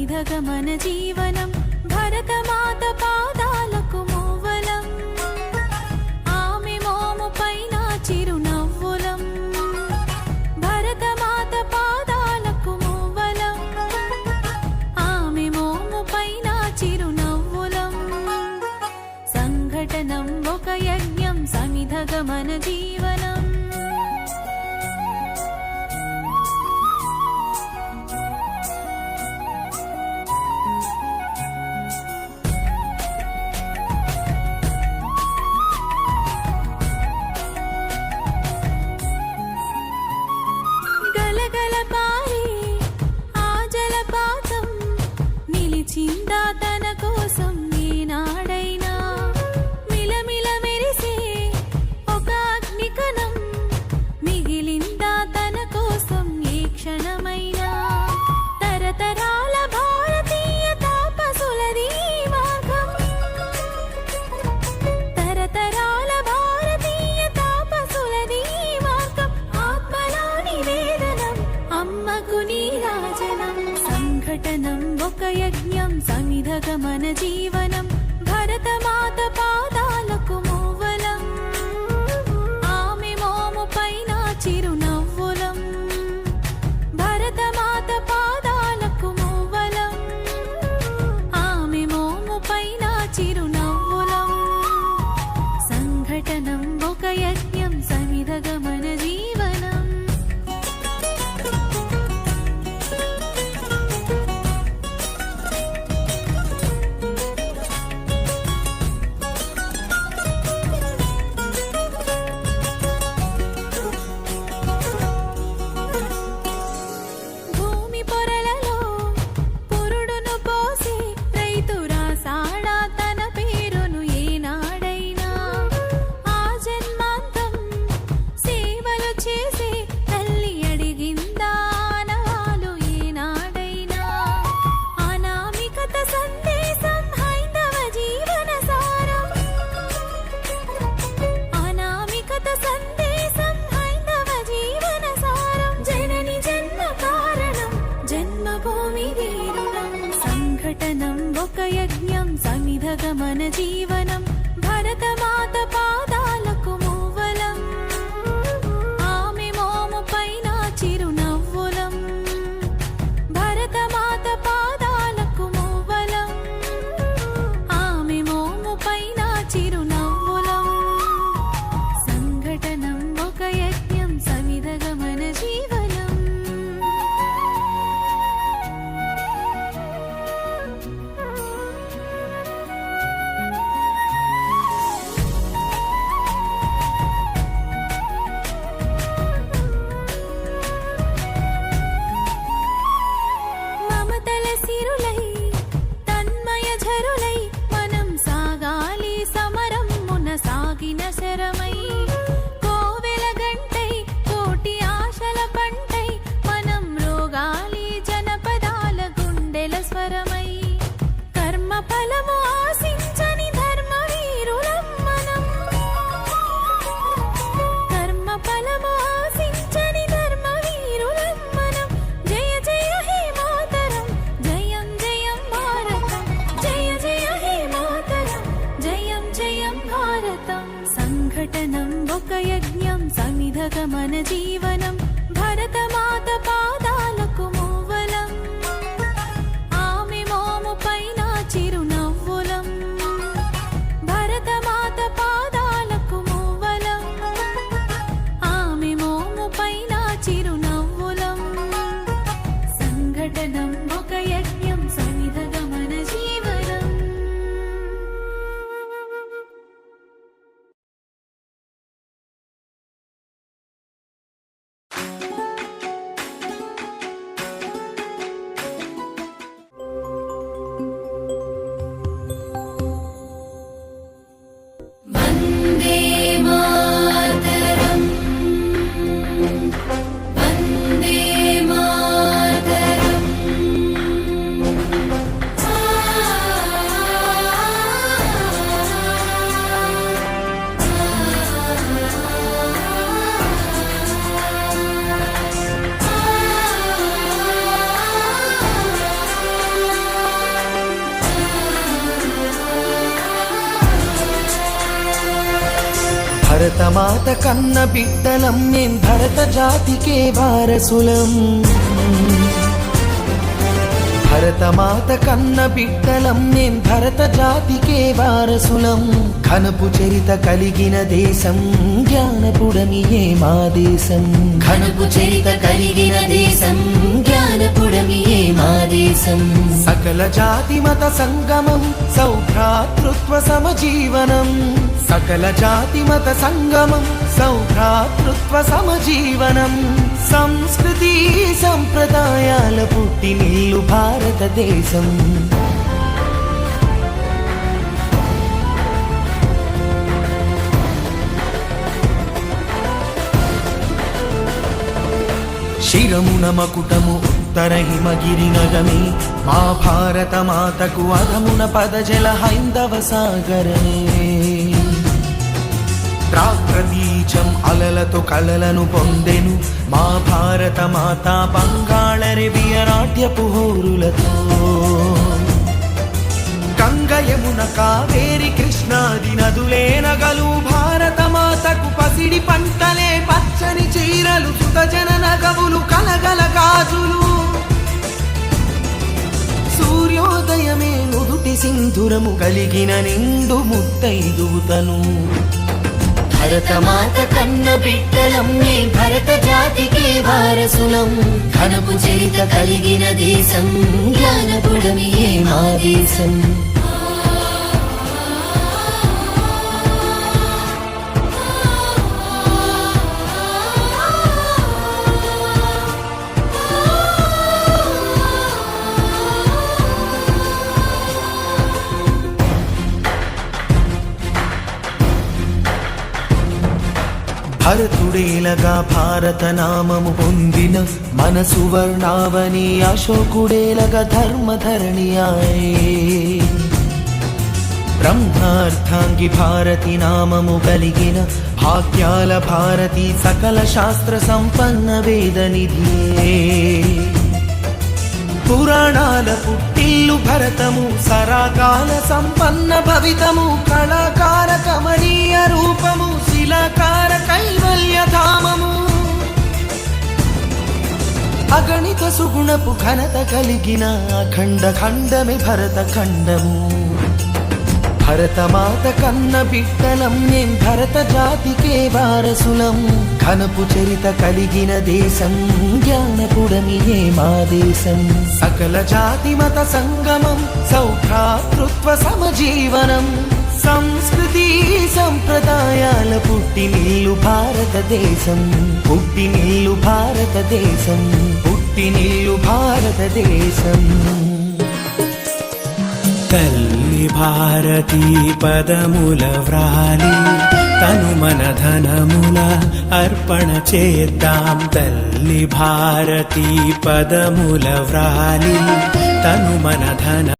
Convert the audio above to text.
విధగ మన జీవనం భరతమాత పాదాలకు మూవలం. ఆమె మోము పైన చిరునవ్వులం. భరతమాత పాదాలకు మూవలం. ఆమె మోము పైన చిరునవ్వులం. సంఘటనం ఒక యజ్ఞం సమిధగ జీవనం. జీవనం someday భరతమాత కన్న బిడ్డలం మేం భరత జాతికే వారసులం. భరతమాత కన్న బిడ్డలం మేం భరత జాతికే వారసులం. ఘనపు చరిత కలిగిన దేశం జ్ఞానపుడమియే మా దేశం. ఘనపు చరిత కలిగిన దేశం జ్ఞానపుడమియే మా దేశం. సకల జాతి మత సంగమం సౌభ్రాతృత్వ సమజీవనం. సకల జాతి మత సంగమం సౌభ్రాతృత్వ సమజీవనం సంస్కృతి సంప్రదాయాల పుట్టినిల్లు భారతదేశం. శిరమున మకుటము ఉత్తర హిమగిరి నగమే మా భారత మాతకు అధమున పదజల హైందవ సాగరమే. ప్రాగ్రతీచం అలలతో కలలను పొందెను. మా భారత మాత బంగాళరెబియ నాట్యపు హోరులతో గంగయమున కావేరి కృష్ణాది నదులే నగలు భారత మాతకు పసిడి పంటలే పచ్చని చీరలు సుతజన నగవులు కలగల గాజులు. సూర్యోదయమే నుదుటి సింధురము కలిగిన నిండు ముత్తైదుతను. భరతమాత కన్న బిడ్డలం మే భరత జాతికి వారసులం. ఘనపు చరిత కలిగిన దేశం జ్ఞానపుడమియే మా దేశం. భారతుడేలగా భారత నామము పొందిన మన సువర్ణావని అశోకుడేలగా ధర్మధరణి ఆయే బ్రహ్మార్థాంగి భారతి నామము కలిగిన భాగ్యాల భారతి సకల శాస్త్ర సంపన్న వేద పురాణాల పుట్టిల్లు భరతము సరాకాల సంపన్న భవితము కళాకార కమనీయ రూపము శిలాకార కైవల్య ధామము. అగణిత సుగుణపు ఘనత కలిగిన అఖండ ఖండమి భరత ఖండము. భరతమాత కన్న బిడ్డలం నేను భరత జాతికే వారసులం. ఘనపు చరిత కలిగిన దేశం జ్ఞానపుడమియే మా దేశం. సకల జాతి మత సంగమం సౌభ్రాతృత్వ సమజీవనం. సంస్కృతి సంప్రదాయాల పుట్టినిల్లు భారతదేశం. పుట్టినిల్లు భారతదేశం. పుట్టినిల్లు భారతదేశం. తల్లి భారతీ పదముల వ్రాలి తను మన ధనముల అర్పణ చేద్దాం. తల్లి భారతీ పదముల వ్రాలి తను మన ధన